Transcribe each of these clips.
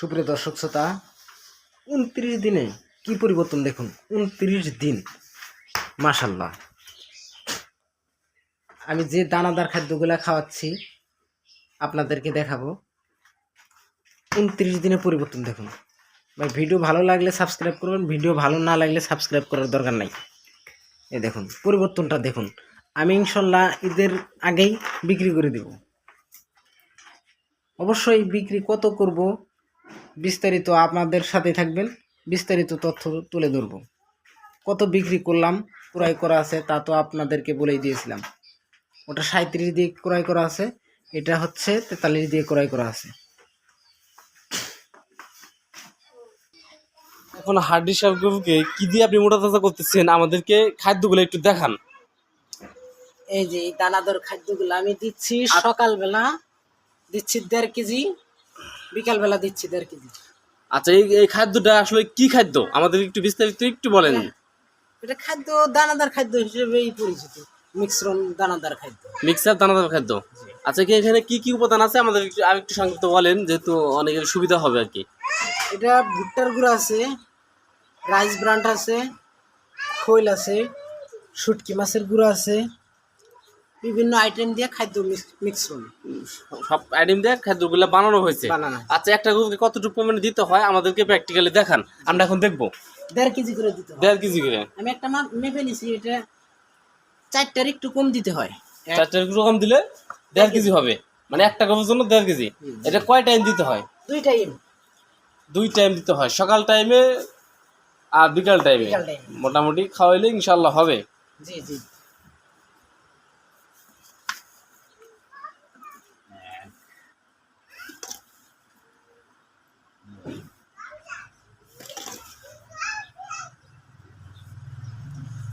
সুপ্রিয় দর্শক শ্রোতা, উনত্রিশ দিনে কি পরিবর্তন দেখুন? উনত্রিশ দিন। মাশাল্লাহ আমি যে দানাদার খাদ্যগুলো খাওয়াচ্ছি, আপনাদেরকে দেখাবো। উনত্রিশ দিনে পরিবর্তন দেখুন। ভাই, ভিডিও ভালো লাগলে সাবস্ক্রাইব করবেন, ভিডিও ভালো না লাগলে সাবস্ক্রাইব করার দরকার নাই। এ দেখুন, পরিবর্তনটা দেখুন। আমি ইনশাল্লাহ ঈদের আগেই বিক্রি করে দেব। অবশ্যই বিক্রি কত করব বিস্তারিত আপনাদের সাথে থাকবেন বিস্তারিত তথ্য তুলে ধরব। কত বিক্রি করলাম ক্রয় করা আছে তা তো আপনাদেরকে বলেই দিয়েছিলাম। ওটা সাঁত্রিশ দিয়ে ক্রয় করা আছে এটা হচ্ছে তেতাল্লিশ দিয়ে ক্রয় করা আছে। এখন হার্ডি সাহেবকে কি দিয়ে আপনি মোটা তাজা করতেছেন আমাদেরকে খাদ্যগুলো একটু দেখান। এই যে দানাদার খাদ্যগুলো আমি দিচ্ছি সকালবেলা দিচ্ছি দেড় কেজি। বিকালবেলা দিচ্ছি দেড় কেজি। আচ্ছা এই এই খাদ্যটা আসলে কি খাদ্য? আমাদের একটু বিস্তারিত একটু বলেন। এটা খাদ্য দানাদার খাদ্য হিসেবেই পরিচিত। মিশ্রণ দানাদার খাদ্য। মিক্সার দানাদার খাদ্য? আচ্ছা কি এখানে কি কি উপাদান আছে? আমাদের একটু আর একটু সংক্ষিপ্ত বলেন যেহেতু অনেকের সুবিধা হবে আর কি। এটা ভুট্টার গুঁড়ো আছে রাইস ব্রান্ড আছে খৈল আছে শুটকি মাছের গুঁড়ো আছে বিভিন্ন আইটেম দিয়ে খাদ্য মিশ- মিশ্রণ সব আইটেম দিয়ে খাদ্যগুলো বানানো হয়েছে। আচ্ছা একটা গরুকে কতটুকু পরিমাণে দিতে হয়? আমাদেরকে প্র্যাকটিক্যালি দেখান। আমরা এখন দেখব। দেড় কেজি করে দিতে দেড় কেজি করে। আমি একটা মাপ মেপে নিছি এটা চারটার একটু কম দিতে হয়। এক- একটু কম দিলে দেড় কেজি হবে। মানে একটা গরুর জন্য দেড় কেজি। এটা কয় টাইম দিতে হয়? দুই টাইম দুই টাইম দিতে হয়। সকাল টাইমে আর বিকাল টাইমে। মোটামুটি খাওয়াইলে ইনশাল্লাহ হবে। জি জি।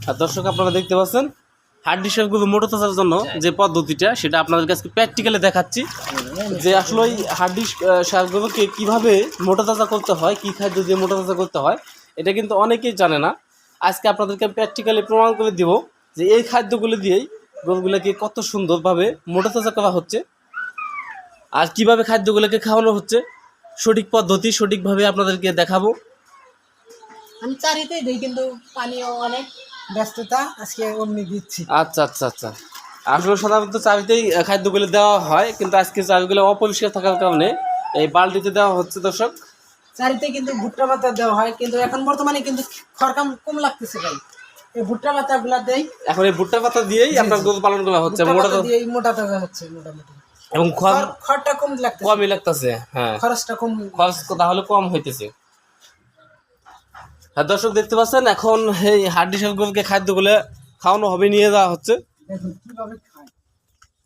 আর দর্শক আপনারা দেখতে পাচ্ছেন হার্ড ডিশেরগুলো মোটো তাজার জন্য যে পদ্ধতিটা সেটা আপনাদের কাছে প্র্যাকটিক্যালি দেখাচ্ছি। যে আসলে ওই হার্ড ডিশ সারগুলোকে কীভাবে মোটা তাজা করতে হয় কী খাদ্য দিয়ে মোটা তাজা করতে হয় এটা কিন্তু অনেকেই জানে না। আজকে আপনাদেরকে প্র্যাকটিক্যালি প্রমাণ করে দিব যে এই খাদ্যগুলো দিয়েই গরুগুলোকে কত সুন্দরভাবে মোটা তাজা করা হচ্ছে আর কীভাবে খাদ্যগুলোকে খাওয়ানো হচ্ছে। সঠিক পদ্ধতি সঠিকভাবে আপনাদেরকে দেখাবো। আমি চারিতেই দিই কিন্তু পানিও অনেক। ব্যস্ততা আজকে অমনি দিচ্ছি। আচ্ছা আচ্ছা আচ্ছা। আসলে সাধারণত চাবিতেই খাদ্যগুলো দেওয়া হয় কিন্তু আজকে চাবিগুলো অপরিষ্কার থাকার কারণে এই বালতিতে দেওয়া হচ্ছে দর্শক। চারিতে কিন্তু ভুট্টা পাতা দেওয়া হয় কিন্তু এখন বর্তমানে কিন্তু খড়কাম কম লাগতেছে ভাই। এই ভুট্টা পাতা গুলা দেই। এখন এই ভুট্টা পাতা দিয়েই আপনার গরু পালন করা হচ্ছে মোটা পাতা দিয়ে মোটা তাজা হচ্ছে মোটামুটি। এবং খড়- খড়টা কম লাগতেছে। কমই লাগতেছে হ্যাঁ। খরচটা কম খরচ তাহলে কম হইতেছে। হ্যাঁ দর্শক দেখতে পাচ্ছেন এখন এই হাড্ডি গরুকে খাদ্যগুলো খাওয়ানো হবে নিয়ে যাওয়া হচ্ছে।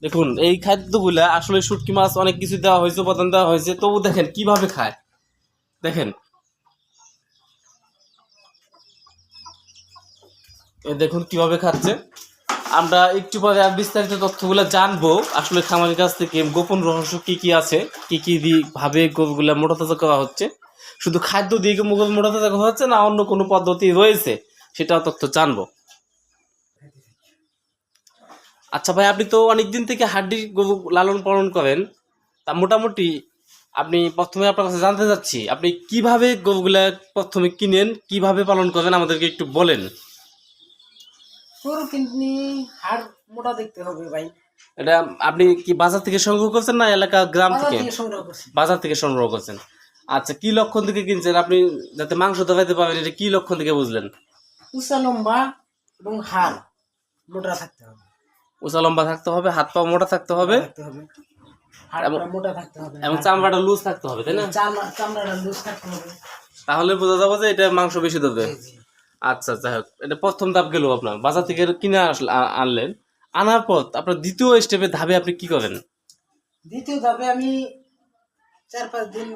দেখুন এই খাদ্যগুলা আসলে শুটকি মাছ অনেক কিছু দেওয়া হয়েছে উপাদান দেওয়া হয়েছে তবু দেখেন কীভাবে খায়। দেখেন। এই দেখুন কীভাবে খাচ্ছে। আমরা একটু পরে আর বিস্তারিত তথ্যগুলো জানব আসলে খামারের কাছ থেকে গোপন রহস্য কি কি আছে কি কি ভাবে গরুগুলা মোটা তাজা করা হচ্ছে। শুধু খাদ্য দিয়ে কি গরু মোটা তাজা হচ্ছে না অন্য কোনো পদ্ধতি রয়েছে? সেটাও তথ্য জানব। আচ্ছা ভাই আপনি তো অনেক দিন থেকে হাড্ডি গরু লালন পালন করেন। তা মোটামুটি আপনি প্রথমে আপনার কাছে জানতে চাচ্ছি আপনি কীভাবে গরুগুলা প্রথমে কিনেন কীভাবে পালন করেন আমাদেরকে একটু বলেন। গরু কিননি হাড় মোটা দেখতে হবে ভাই। এটা আপনি কি বাজার থেকে সংগ্রহ করছেন না এলাকা গ্রাম থেকে? সংগ্রহ বাজার থেকে সংগ্রহ করছেন। আচ্ছা কি লক্ষণ থেকে কিনছেন? আপনি যাতে মাংস দেখাইতে পারেন এটা কি লক্ষণ থেকে বুঝলেন? উঁচা লম্বা এবং হাড় মোটা থাকতে হবে। উঁচা লম্বা থাকতে হবে হাত পা মোটা থাকতে হবে। মোটা থাকতে হবে। এবং চামড়াটা লুজ থাকতে হবে তাই না? চামড়াটা লুজ থাকতে হবে। তাহলে বোঝা যাবে যে এটা মাংস বেশি দেবে। আচ্ছা যাই হোক এটা প্রথম ধাপ গেল আপনার। বাজার থেকে কিনে আসলে আনলেন। আনার পর আপনার দ্বিতীয় স্টেপে ধাপে আপনি কি করেন? দ্বিতীয় ধাপে আমি চার পাঁচ দিন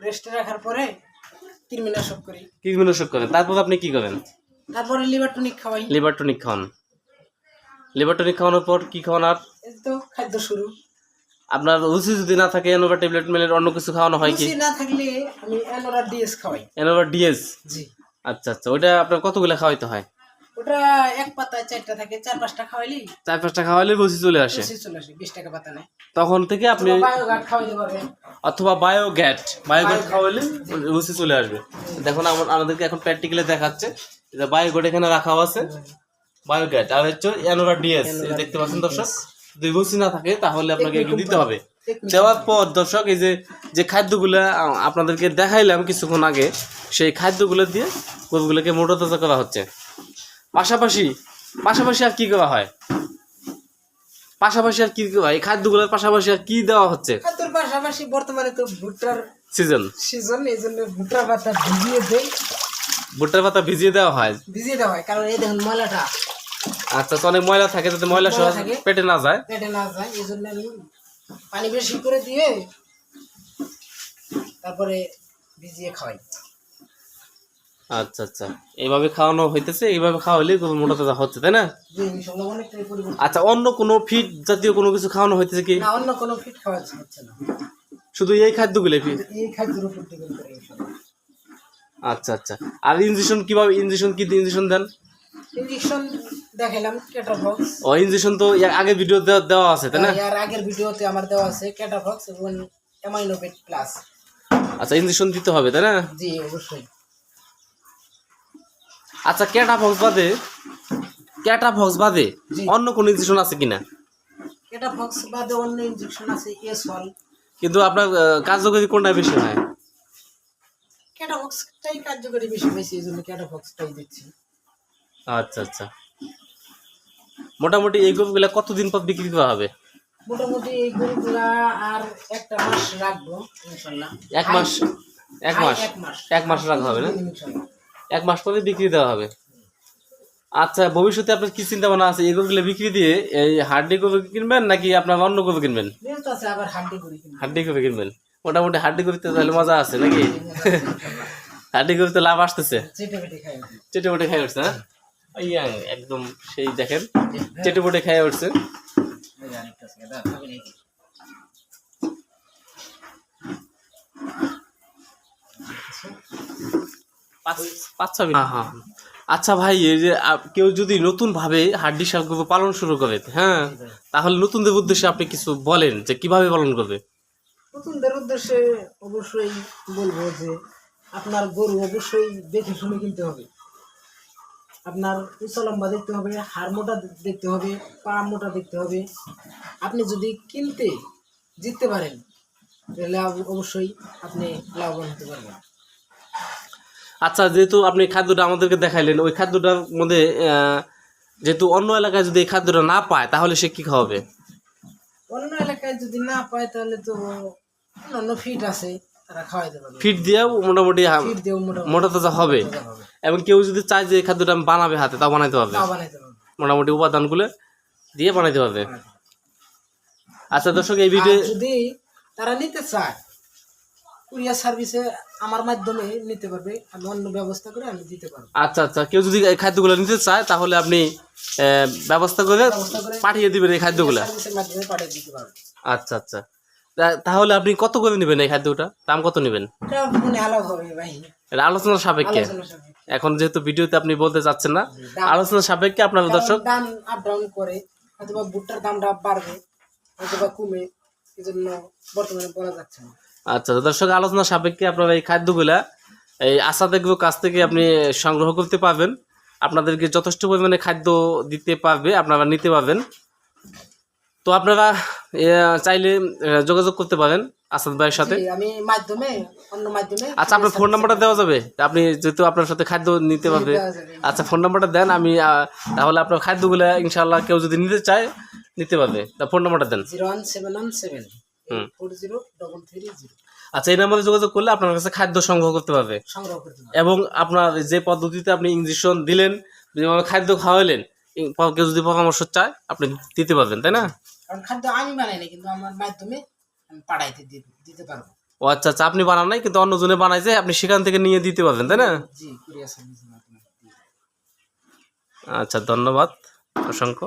রেস্টে রাখার পরে কৃমিনাশক করি। কি বিনাশক করেন। তারপর আপনি কি করেন? তারপরে লিভার টনিক খাওয়াই। লিভার টনিক খাওয়ান। লিভার টনিক খাওয়ানোর পর কি খাওয়ান আর? তো খাদ্য শুরু। আপনার রুচি যদি না থাকে এনোভা ট্যাবলেট মেলের অন্য কিছু খাওয়ানো হয় কি? না থাকলে আমি অ্যানোরা ডিএস খাওয়াই। Enova DS? জি। আচ্ছা আচ্ছা। ওইটা আপনার কতগুলো খাওয়াইতে হয়? ওটা এক পাতায় চারটা থাকে চার পাঁচটা খাওয়াইলি চার পাঁচটা খাওয়ালে বসি চলে আসে। চলে আসে বিশ টাকা পাতা নেয় তখন থেকে আপনি বায়োগার্ড খাওয়াইতে পারবেন। অথবা বায়োগ্যাট বায়োগ্যাট খাওয়ালে রুচি চলে আসবে। দেখুন আমাদেরকে এখন প্র্যাকটিক্যালি দেখাচ্ছে যে বায়োগ্যাট এখানে রাখা আছে। বায়োগ্যাট আর হচ্ছে অ্যানোরা ডিএস দেখতে পাচ্ছেন দর্শক? যদি রুচি না থাকে তাহলে আপনাকে এগুলো দিতে হবে। দেওয়ার পর দর্শক এই যে যে খাদ্যগুলো আপনাদেরকে দেখাইলাম কিছুক্ষণ আগে সেই খাদ্যগুলো দিয়ে গরুগুলোকে মোটা তাজা করা হচ্ছে। পাশাপাশি পাশাপাশি আর কি করা হয়? পাশাপাশি আর কি করা হয়? এই খাদ্যগুলোর পাশাপাশি আর কি দেওয়া হচ্ছে? খাদ্যর পাশাপাশি বর্তমানে তো ভুট্টার সিজন সিজন এই জন্য ভুট্টার পাতা ভিজিয়ে দেয় ভুট্টার পাতা ভিজিয়ে দেওয়া হয়? ভিজিয়ে দেওয়া হয় কারণ এই দেখুন ময়লাটা। আচ্ছা তো অনেক ময়লা থাকে যাতে ময়লা সহ থাকে। পেটে না যায়। পেটে না যায় এই জন্য আমি পানি বেশি করে দিয়ে তারপরে ভিজিয়ে খাওয়াই। আচ্ছা আচ্ছা। এইভাবে খাওয়ানো হইতেছে এইভাবে খাওয়ালে মোটা তাজা হচ্ছে তাই না? আচ্ছা অন্য কোনো ফিট জাতীয় কোনো কিছু খাওয়ানো হইতেছে কি? না অন্য কোনো ফিট খাওয়া হচ্ছে না। শুধু এই খাদ্যগুলো ফিট এই খাদ্যের উপর ডিপেন্ড করে আচ্ছা আচ্ছা। আর ইঞ্জেকশন কীভাবে ইঞ্জেকশন কি ইঞ্জেকশন দেন? ইঞ্জেকশন ক্যাটাফক্স ও ইঞ্জেকশন তো আগের ভিডিও দেওয়া আছে তাই না? এর আগের ভিডিওতে আমার দেওয়া আছে ক্যাটাফক্স এবং অ্যামাইনোভেট প্লাস আচ্ছা ইঞ্জেকশন দিতে হবে তাই না? জি অবশ্যই। আচ্ছা ক্যাটা ফক্স বাদে? ক্যাটা ফক্স বাদে? অন্য কোনো ইঞ্জেকশন আছে কিনা? ক্যাটাফক্স বাদে অন্য ইঞ্জেকশন আছে এসল কিন্তু আপনার কার্যকরী কোনটা বেশি হয়? ক্যাটাফক্সটাই কার্যকরী বেশি বেশি এই জন্য ক্যাটাফক্সটাই দিচ্ছি। আচ্ছা আচ্ছা। মোটামুটি এই গরুগুলা কতদিন পর বিক্রি করা হবে? মোটামুটি এই গরুগুলা আর একটা মাস রাখব ইনশাল্লাহ। এক মাস এক মাস এক মাস। রাখা হবে না। এক মাস পরে বিক্রি দেওয়া হবে। আচ্ছা ভবিষ্যতে আপনার কি চিন্তা ভাবনা আছে? এই গরুগুলো বিক্রি দিয়ে এই হাড্ডি গরু কিনবেন নাকি আপনার অন্য গরু কিনবেন? হাড্ডি গরু কিনবেন। মোটামুটি হাড্ডি গরুতে তাহলে মজা আছে নাকি? হাড্ডি গরুতে লাভ আসতেছে। চেটে পেটে খাই উঠছে হ্যাঁ? একদম সেই দেখেন চেটে পুটে খাই উঠছে। পাঁচ ছয় মিনিট। হ্যাঁ, হ্যাঁ। আচ্ছা ভাই এই যে কেউ যদি নতুন ভাবে হাড্ডি শাকগুলো পালন শুরু করে হ্যাঁ? তাহলে নতুনদের উদ্দেশ্যে আপনি কিছু বলেন যে কীভাবে পালন করবে? নতুনদের উদ্দেশ্যে অবশ্যই বলব যে আপনার গরু অবশ্যই দেখে শুনে কিনতে হবে। আপনার উঁচা লম্বা দেখতে হবে হাড় মোটা দেখতে হবে পা মোটা দেখতে হবে। আপনি যদি কিনতে জিততে পারেন তাহলে অবশ্যই আপনি লাভবান হতে পারবেন। আচ্ছা যেহেতু আপনি খাদ্যটা আমাদেরকে দেখাইলেন ওই খাদ্যটার মধ্যে যেহেতু অন্য এলাকায় যদি এই খাদ্যটা না পায় তাহলে সে কি খাওয়াবে? অন্য এলাকায় যদি না পায় তাহলে তো অন্য ফিট আছে ফিট দিয়েও মোটামুটি মোটা তাজা হবে। এবং কেউ যদি চায় যে এই খাদ্যটা বানাবে হাতে তাও বানাইতে পারবে। মোটামুটি উপাদানগুলো দিয়ে বানাইতে পারবে। আচ্ছা দর্শক এই ভিডিও যদি তারা নিতে চায় কুরিয়ার সার্ভিসে আমার মাধ্যমে নিতে পারবে আমি অন্য ব্যবস্থা করে আমি দিতে পারব। আচ্ছা আচ্ছা। কেউ যদি এই খাদ্যগুলো নিতে চায় তাহলে আপনি ব্যবস্থা করে পাঠিয়ে দিবেন এই খাদ্যগুলো। মাধ্যমে পাঠিয়ে দিতে পারব। আচ্ছা আচ্ছা। তাহলে আপনি কত করে নেবেন এই খাদ্যটা? দাম কত নেবেন? আলোচনার সাপেক্ষে। এখন যেহেতু ভিডিওতে আপনি বলতে চাচ্ছেন না আলোচনার সাপেক্ষে আপনার দর্শক দাম আপ ডাউন করে হয়তোবা ভুট্টার দামটা বাড়বে হয়তোবা কমে এই জন্য বর্তমানে বলা যাচ্ছে না। আচ্ছা দর্শক আলোচনা সাপেক্ষে আপনারা এই খাদ্যগুলা এই আশাদেরগুলো কাছ থেকে আপনি সংগ্রহ করতে পারবেন। আপনাদেরকে যথেষ্ট পরিমাণে খাদ্য দিতে পারবে আপনারা নিতে পারবেন। তো আপনারা চাইলে যোগাযোগ করতে পারেন আসাদ ভাইয়ের সাথে। আমি মাধ্যমে অন্য মাধ্যমে আচ্ছা আপনার ফোন নাম্বারটা দেওয়া যাবে? আপনি যেহেতু আপনার সাথে খাদ্য নিতে পারবে। আচ্ছা ফোন নাম্বারটা দেন আমি তাহলে আপনার খাদ্যগুলো ইনশাল্লাহ কেউ যদি নিতে চায় নিতে পারবে। তা ফোন নাম্বারটা দেন। Zero one seven one seven. Four zero double three zero আচ্ছা এই নাম্বারে যোগাযোগ করলে আপনার কাছে খাদ্য সংগ্রহ করতে পারবে। সংগ্রহ করতে পারব। এবং আপনার যে পদ্ধতিতে আপনি ইঞ্জেকশন দিলেন যেভাবে খাদ্য খাওয়াইলেন কেউ যদি পরামর্শ চায় আপনি দিতে পারবেন তাই না? কারণ খাদ্য আমি বানাই না কিন্তু আমার মাধ্যমে আমি পাঠাইতে দিতে পারব। ও আচ্ছা আচ্ছা আপনি বানান নাই কিন্তু অন্যজনে বানাইছে আপনি সেখান থেকে নিয়ে দিতে পারবেন তাই না? জি আচ্ছা ধন্যবাদ অসংখ্য।